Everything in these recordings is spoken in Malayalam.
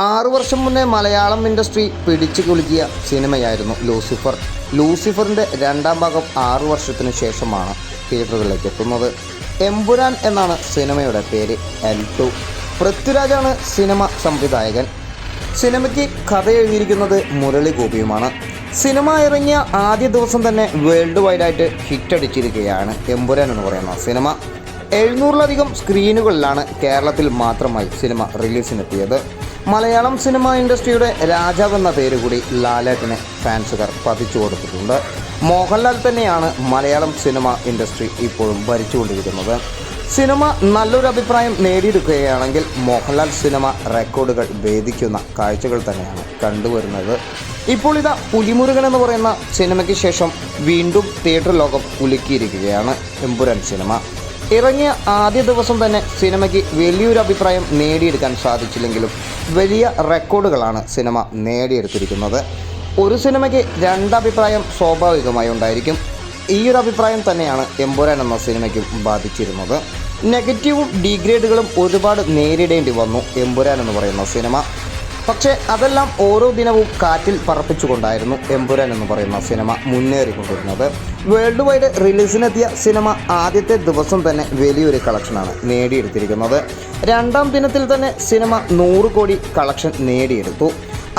ആറു വർഷം മുന്നേ മലയാളം ഇൻഡസ്ട്രി പിടിച്ചു കുലുക്കിയ സിനിമയായിരുന്നു ലൂസിഫർ. ലൂസിഫറിന്റെ രണ്ടാം ഭാഗം ആറു വർഷത്തിന് ശേഷമാണ് തിയേറ്ററുകളിലേക്ക് എത്തുന്നത്. എമ്പുരാൻ എന്നാണ് സിനിമയുടെ പേര് എൽ ടു. പൃഥ്വിരാജാണ് സിനിമ സംവിധായകൻ. സിനിമയ്ക്ക് കഥ എഴുതിയിരിക്കുന്നത് മുരളി ഗോപിയുമാണ്. സിനിമ ഇറങ്ങിയ ആദ്യ ദിവസം തന്നെ വേൾഡ് വൈഡായിട്ട് ഹിറ്റടിച്ചിരിക്കുകയാണ് എമ്പുരാൻ എന്ന് പറയുന്ന സിനിമ. എഴുന്നൂറിലധികം സ്ക്രീനുകളിലാണ് കേരളത്തിൽ മാത്രമായി സിനിമ റിലീസിനെത്തിയത്. മലയാളം സിനിമ ഇൻഡസ്ട്രിയുടെ രാജാവെന്ന പേര് കൂടി ലാലേട്ടനെ ഫാൻസുകാർ പതിച്ചു കൊടുത്തിട്ടുണ്ട്. മോഹൻലാൽ തന്നെയാണ് മലയാളം സിനിമ ഇൻഡസ്ട്രി ഇപ്പോഴും ഭരിച്ചുകൊണ്ടിരിക്കുന്നത്. സിനിമ നല്ലൊരു അഭിപ്രായം നേടിയെടുക്കുകയാണെങ്കിൽ മോഹൻലാൽ സിനിമ റെക്കോർഡുകൾ ഭേദിക്കുന്ന കാഴ്ചകൾ തന്നെയാണ് കണ്ടുവരുന്നത്. ഇപ്പോൾ ഇതാ പുലിമുരുകൻ എന്ന് പറയുന്ന സിനിമയ്ക്ക് ശേഷം വീണ്ടും തിയേറ്റർ ലോകം കുലുക്കിയിരിക്കുകയാണ് എമ്പുരാൻ സിനിമ. ഇറങ്ങിയ ആദ്യ ദിവസം തന്നെ സിനിമയ്ക്ക് വലിയൊരു അഭിപ്രായം നേടിയെടുക്കാൻ സാധിച്ചില്ലെങ്കിലും വലിയ റെക്കോർഡുകളാണ് സിനിമ നേടിയെടുത്തിരിക്കുന്നത്. ഒരു സിനിമയ്ക്ക് രണ്ടഭിപ്രായം സ്വാഭാവികമായി ഉണ്ടായിരിക്കും. ഈ ഒരു അഭിപ്രായം തന്നെയാണ് എമ്പുരാൻ എന്ന സിനിമയ്ക്കും ബാധിച്ചിരുന്നത്. നെഗറ്റീവും ഡീഗ്രേഡുകളും ഒരുപാട് നേരിടേണ്ടി വന്നു എമ്പുരാൻ എന്ന് പറയുന്ന സിനിമ. പക്ഷേ അതെല്ലാം ഓരോ ദിനവും കാറ്റിൽ പറപ്പിച്ചുകൊണ്ടായിരുന്നു എമ്പുരാൻ എന്ന് പറയുന്ന സിനിമ മുന്നേറിക്കൊണ്ടിരുന്നത്. വേൾഡ് വൈഡ് റിലീസിനെത്തിയ സിനിമ ആദ്യത്തെ ദിവസം തന്നെ വലിയൊരു കളക്ഷനാണ് നേടിയെടുത്തിരിക്കുന്നത്. രണ്ടാം ദിനത്തിൽ തന്നെ സിനിമ നൂറ് കോടി കളക്ഷൻ നേടിയെടുത്തു.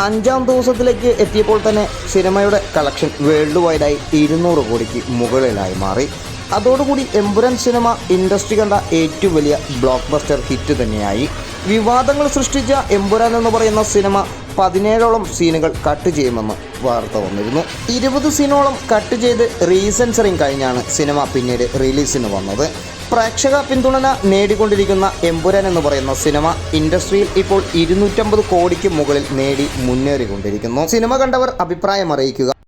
അഞ്ചാം ദിവസത്തിലേക്ക് എത്തിയപ്പോൾ തന്നെ സിനിമയുടെ കളക്ഷൻ വേൾഡ് വൈഡായി ഇരുന്നൂറ് കോടിക്ക് മുകളിലായി മാറി. അതോടുകൂടി എംബുരൻ സിനിമ ഇൻഡസ്ട്രി കണ്ട ഏറ്റവും വലിയ ബ്ലോക്ക് ബസ്റ്റർ ഹിറ്റ് തന്നെയായി. വിവാദങ്ങൾ സൃഷ്ടിച്ച എമ്പുരാൻ എന്ന് പറയുന്ന സിനിമ പതിനേഴോളം സീനുകൾ കട്ട് ചെയ്യുമെന്ന് വാർത്ത വന്നിരുന്നു. ഇരുപത് സീനോളം കട്ട് ചെയ്ത് റീസെൻസറിങ് കഴിഞ്ഞാണ് സിനിമ പിന്നീട് റിലീസിന് വന്നത്. പ്രേക്ഷക പിന്തുണ നേടിക്കൊണ്ടിരിക്കുന്ന എമ്പുരാൻ എന്ന് പറയുന്ന സിനിമ ഇൻഡസ്ട്രിയിൽ ഇപ്പോൾ ഇരുന്നൂറ്റമ്പത് കോടിക്ക് മുകളിൽ നേടി മുന്നേറിക്കൊണ്ടിരിക്കുന്നു. സിനിമ കണ്ടവർ അഭിപ്രായം അറിയിക്കുക.